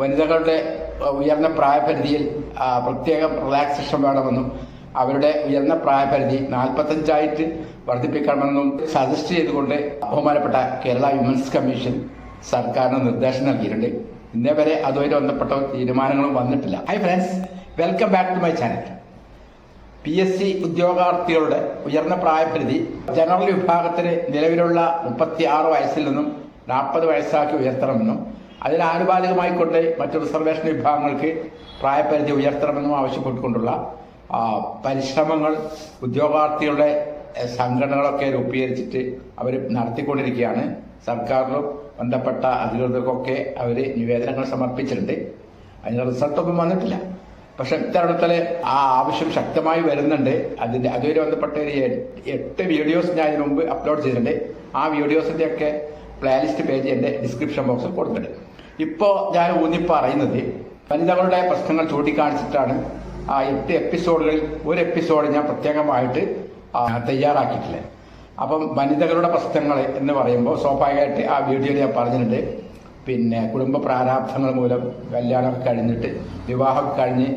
വനിതകളുടെ ഉയർന്ന പ്രായപരിധിയിൽ പ്രത്യേക റിലാക്സേഷൻ വേണമെന്നും അവരുടെ ഉയർന്ന പ്രായപരിധി നാൽപ്പത്തഞ്ചായിട്ട് വർദ്ധിപ്പിക്കണമെന്നും സജസ്റ്റ് ചെയ്തുകൊണ്ട് ബഹുമാനപ്പെട്ട കേരള വിമൻസ് കമ്മീഷൻ സർക്കാരിന് നിർദ്ദേശം നൽകിയിട്ടുണ്ട്. ഇന്നേ വരെ അതുമായി ബന്ധപ്പെട്ട തീരുമാനങ്ങളും വന്നിട്ടില്ല. Hi friends welcome back to my channel P S C ഉദ്യോഗാർത്ഥികളുടെ ഉയർന്ന പ്രായപരിധി ജനറൽ വിഭാഗത്തിന് നിലവിലുള്ള മുപ്പത്തി ആറ് വയസ്സിൽ നിന്നും നാൽപ്പത് വയസ്സാക്കി ഉയർത്തണമെന്നും ആനുപാതികമായിക്കൊണ്ട് മറ്റു റിസർവേഷൻ വിഭാഗങ്ങൾക്ക് പ്രായപരിധി ഉയർത്തണമെന്നും ആവശ്യപ്പെട്ടുകൊണ്ടുള്ള പരിശ്രമങ്ങൾ ഉദ്യോഗാർത്ഥികളുടെ സംഘടനകളൊക്കെ രൂപീകരിച്ചിട്ട് അവർ നടത്തിക്കൊണ്ടിരിക്കുകയാണ്. സർക്കാരിലും ബന്ധപ്പെട്ട അധികൃതർക്കൊക്കെ അവർ നിവേദനങ്ങൾ സമർപ്പിച്ചിട്ടുണ്ട്. അതിന്റെ റിസൾട്ടൊന്നും വന്നിട്ടില്ല. പക്ഷെ ഇത്തരണത്തിൽ ആ ആവശ്യം ശക്തമായി വരുന്നുണ്ട്. അതിന്റെ അതുവരെ ബന്ധപ്പെട്ട ഒരു എട്ട് വീഡിയോസ് ഞാൻ ഇതിനു മുമ്പ് അപ്ലോഡ് ചെയ്തിട്ടുണ്ട്. ആ വീഡിയോസിന്റെ ഒക്കെ പ്ലേലിസ്റ്റ് പേജ് എന്റെ ഡിസ്ക്രിപ്ഷൻ ബോക്സിൽ കൊടുത്തിട്ടുണ്ട്. ഇപ്പോ ഞാൻ ഊന്നി പറയുന്നത് വനിതകളുടെ പ്രശ്നങ്ങൾ ചൂണ്ടിക്കാണിച്ചിട്ടാണ്. ആ എട്ട് എപ്പിസോഡുകളിൽ ഒരു എപ്പിസോഡ് ഞാൻ പ്രത്യേകമായിട്ട് തയ്യാറാക്കിയിട്ടില്ല? അപ്പം വനിതകളുടെ പ്രശ്നങ്ങൾ എന്ന് പറയുമ്പോൾ സ്വാഭാവികമായിട്ട് ആ വീഡിയോയിൽ ഞാൻ പറഞ്ഞിട്ടുണ്ട്. പിന്നെ കുടുംബ പ്രാരാബ്ധങ്ങൾ മൂലം കല്യാണമൊക്കെ കഴിഞ്ഞിട്ട് വിവാഹമൊക്കെ കഴിഞ്ഞ്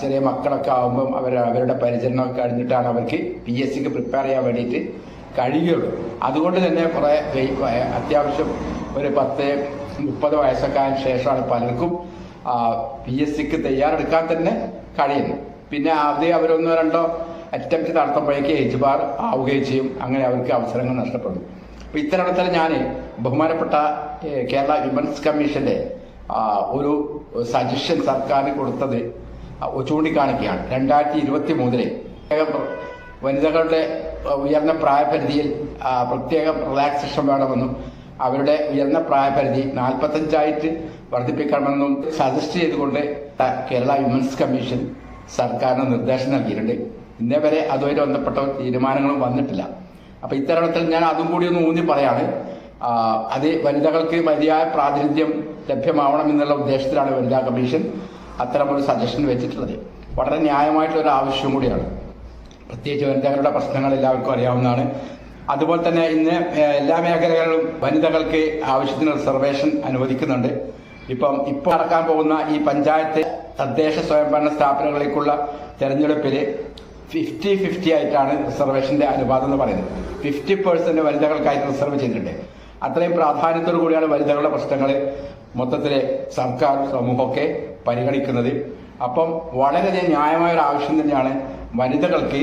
ചെറിയ മക്കളൊക്കെ ആകുമ്പം അവർ അവരുടെ പരിചരണമൊക്കെ കഴിഞ്ഞിട്ടാണ് അവർക്ക് പി എസ് സിക്ക് പ്രിപ്പയർ ചെയ്യാൻ വേണ്ടിയിട്ട് കഴിയുള്ളൂ അതുകൊണ്ട് തന്നെ കുറേ അത്യാവശ്യം ഒരു പത്ത് മുപ്പത് വയസ്സൊക്കെ ശേഷമാണ് പലർക്കും പി എസ് സിക്ക് തയ്യാറെടുക്കാൻ തന്നെ കഴിയുന്നത്. പിന്നെ ആദ്യം അവരൊന്നോ രണ്ടോ അറ്റംപ്റ്റ് നടത്തുമ്പോഴേക്ക് ഏജ് ബാർ ആവുകയും ചെയ്യും. അങ്ങനെ അവർക്ക് അവസരങ്ങൾ നഷ്ടപ്പെടും. അപ്പൊ ഇത്തരത്തിൽ ഞാൻ ബഹുമാനപ്പെട്ട കേരള വിമൻസ് കമ്മീഷന്റെ ഒരു സജഷൻ സർക്കാരിന് കൊടുത്തത് ചൂണ്ടിക്കാണിക്കുകയാണ്. രണ്ടായിരത്തി ഇരുപത്തി മൂന്നിലെ വനിതകളുടെ ഉയർന്ന പ്രായപരിധിയിൽ പ്രത്യേകം റിലാക്സേഷൻ വേണമെന്നും അവരുടെ ഉയർന്ന പ്രായപരിധി നാൽപ്പത്തഞ്ചായിട്ട് വർദ്ധിപ്പിക്കണമെന്നും സജസ്റ്റ് ചെയ്തുകൊണ്ട് കേരള വിമൻസ് കമ്മീഷൻ സർക്കാരിന് നിർദ്ദേശം നൽകിയിട്ടുണ്ട്. ഇന്നേ വരെ അതുമായി ബന്ധപ്പെട്ട തീരുമാനങ്ങളും വന്നിട്ടില്ല. അപ്പൊ ഇത്തരത്തിൽ ഞാൻ അതും കൂടി ഒന്ന് ഊന്നി പറയാണ്. അത് വനിതകൾക്ക് മതിയായ പ്രാതിനിധ്യം ലഭ്യമാവണം എന്നുള്ള ഉദ്ദേശത്തിലാണ് വനിതാ കമ്മീഷൻ അത്തരമൊരു സജഷൻ വെച്ചിട്ടുള്ളത്. വളരെ ന്യായമായിട്ടുള്ള ഒരു ആവശ്യം കൂടിയാണ്. പ്രത്യേകിച്ച് വനിതകളുടെ പ്രശ്നങ്ങൾ എല്ലാവർക്കും അറിയാവുന്നതാണ്. അതുപോലെ തന്നെ ഇന്ന് എല്ലാ മേഖലകളിലും വനിതകൾക്ക് ആവശ്യത്തിന് റിസർവേഷൻ അനുവദിക്കുന്നുണ്ട്. ഇപ്പം ഇപ്പോൾ നടക്കാൻ പോകുന്ന ഈ പഞ്ചായത്ത് തദ്ദേശ സ്വയംഭരണ സ്ഥാപനങ്ങളിലേക്കുള്ള തെരഞ്ഞെടുപ്പിൽ ഫിഫ്റ്റി ഫിഫ്റ്റി ആയിട്ടാണ് റിസർവേഷന്റെ അനുപാതം എന്ന് പറയുന്നത്. ഫിഫ്റ്റി പേഴ്സെന്റ് വനിതകൾക്കായിട്ട് റിസർവ് ചെയ്തിട്ടുണ്ട്. അത്രയും പ്രാധാന്യത്തോടു കൂടിയാണ് വനിതകളുടെ പ്രശ്നങ്ങൾ മൊത്തത്തിലെ സർക്കാർ സമൂഹമൊക്കെ പരിഗണിക്കുന്നത്. അപ്പം വളരെയധികം ന്യായമായ ഒരു ആവശ്യം തന്നെയാണ് വനിതകൾക്ക്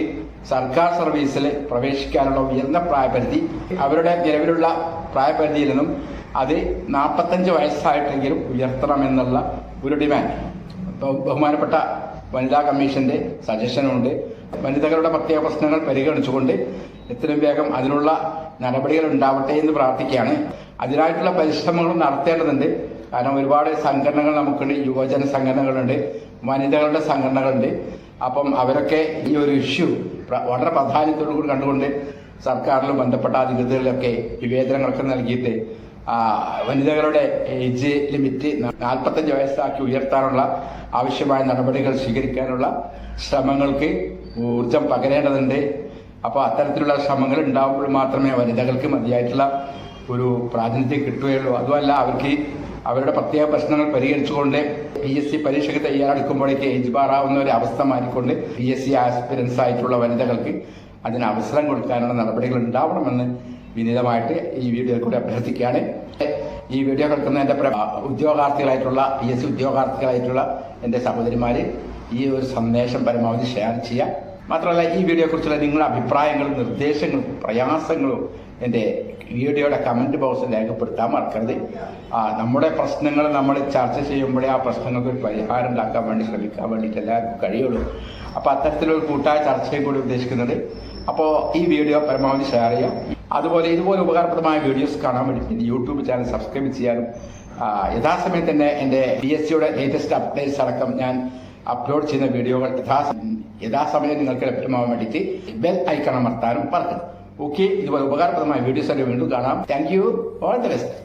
സർക്കാർ സർവീസിൽ പ്രവേശിക്കാനുള്ള ഉയർന്ന പ്രായപരിധി അവരുടെ നിലവിലുള്ള പ്രായപരിധിയിൽ നിന്നും അത് നാൽപ്പത്തഞ്ച് വയസ്സായിട്ടെങ്കിലും ഉയർത്തണമെന്നുള്ള ഒരു ഡിമാൻഡ്. ബഹു- ബഹുമാനപ്പെട്ട വനിതാ കമ്മീഷന്റെ സജഷനുണ്ട്. വനിതകളുടെ പ്രത്യേക പ്രശ്നങ്ങൾ പരിഗണിച്ചുകൊണ്ട് എത്രയും വേഗം അതിനുള്ള നടപടികൾ ഉണ്ടാവട്ടെ എന്ന് പ്രാർത്ഥിക്കുകയാണ്. അതിനായിട്ടുള്ള പരിശ്രമങ്ങൾ നടത്തേണ്ടതുണ്ട്. കാരണം ഒരുപാട് സംഘടനകൾ നമുക്കുണ്ട്. യുവജന സംഘടനകളുണ്ട്. വനിതകളുടെ സംഘടനകളുണ്ട്. അപ്പം അവരൊക്കെ ഈ ഒരു ഇഷ്യൂ വളരെ പ്രാധാന്യത്തോടു കൂടി കണ്ടുകൊണ്ട് സർക്കാരിലും ബന്ധപ്പെട്ട അധികൃതരിലൊക്കെ വിവേചനങ്ങളൊക്കെ നൽകിയിട്ട് വനിതകളുടെ ഏജ് ലിമിറ്റ് നാൽപ്പത്തഞ്ച് വയസ്സാക്കി ഉയർത്താനുള്ള ആവശ്യമായ നടപടികൾ സ്വീകരിക്കാനുള്ള ശ്രമങ്ങൾക്ക് ഊർജം പകരേണ്ടതുണ്ട്. അപ്പോൾ അത്തരത്തിലുള്ള ശ്രമങ്ങൾ ഉണ്ടാകുമ്പോൾ മാത്രമേ വനിതകൾക്ക് മതിയായിട്ടുള്ള ഒരു പ്രാതിനിധ്യം കിട്ടുകയുള്ളൂ. അതുമല്ല അവർക്ക് അവരുടെ പ്രത്യേക പ്രശ്നങ്ങൾ പരിഹരിച്ചുകൊണ്ട് പി എസ് സി പരീക്ഷയ്ക്ക് തയ്യാറെടുക്കുമ്പോഴേക്ക് ഏജ് ബാറാവുന്ന ഒരു അവസ്ഥ മാറ്റിക്കൊണ്ട് പി എസ് സി ആസ്പിരൻസ് ആയിട്ടുള്ള വനിതകൾക്ക് അതിന് അവസരം കൊടുക്കാനുള്ള നടപടികൾ ഉണ്ടാവണമെന്ന് വിനീതമായിട്ട് ഈ വീഡിയോ കൂടി അഭ്യർത്ഥിക്കുകയാണ്. ഈ വീഡിയോ കേൾക്കുന്ന എന്റെ പ്ര- ഉദ്യോഗാർത്ഥികളായിട്ടുള്ള പി എസ് സി ഉദ്യോഗാർത്ഥികളായിട്ടുള്ള എന്റെ സഹോദരിമാര് ഈ ഒരു സന്ദേശം പരമാവധി ഷെയർ ചെയ്യുക. മാത്രമല്ല ഈ വീഡിയോയെ കുറിച്ചുള്ള നിങ്ങളുടെ അഭിപ്രായങ്ങളും നിർദ്ദേശങ്ങളും പ്രയാസങ്ങളും എന്റെ വീഡിയോയുടെ കമന്റ് ബോക്സിൽ രേഖപ്പെടുത്താൻ മറക്കരുത്. നമ്മുടെ പ്രശ്നങ്ങൾ നമ്മൾ ചർച്ച ചെയ്യുമ്പോഴേ ആ പ്രശ്നങ്ങൾക്ക് ഒരു പരിഹാരം ഉണ്ടാക്കാൻ വേണ്ടി ശ്രമിക്കാൻ വേണ്ടിയിട്ട് എല്ലാവർക്കും കഴിയുള്ളൂ. അപ്പോൾ അത്തരത്തിലൊരു കൂട്ടായ ചർച്ചയും കൂടി ഉദ്ദേശിക്കുന്നുണ്ട്. അപ്പോൾ ഈ വീഡിയോ പരമാവധി ഷെയർ ചെയ്യാം അതുപോലെ ഇതുപോലെ ഉപകാരപ്രദമായ വീഡിയോസ് കാണാൻ വേണ്ടി യൂട്യൂബ് ചാനൽ സബ്സ്ക്രൈബ് ചെയ്യാനും യഥാസമയം തന്നെ എന്റെ പി എസ് സിയുടെ ലേറ്റസ്റ്റ് അപ്ഡേറ്റ്സ് അടക്കം ഞാൻ അപ്ലോഡ് ചെയ്യുന്ന വീഡിയോകൾ യഥാസമയം നിങ്ങൾക്ക് ലഭ്യമാവാൻ വേണ്ടിയിട്ട് ബെൽ ഐക്കൺ അമർത്താനും മറക്കരുത്. ഓക്കെ ഇതുപോലെ ഉപകാരപ്രദമായ വീഡിയോസ് വീണ്ടും കാണാം. Thank you all the best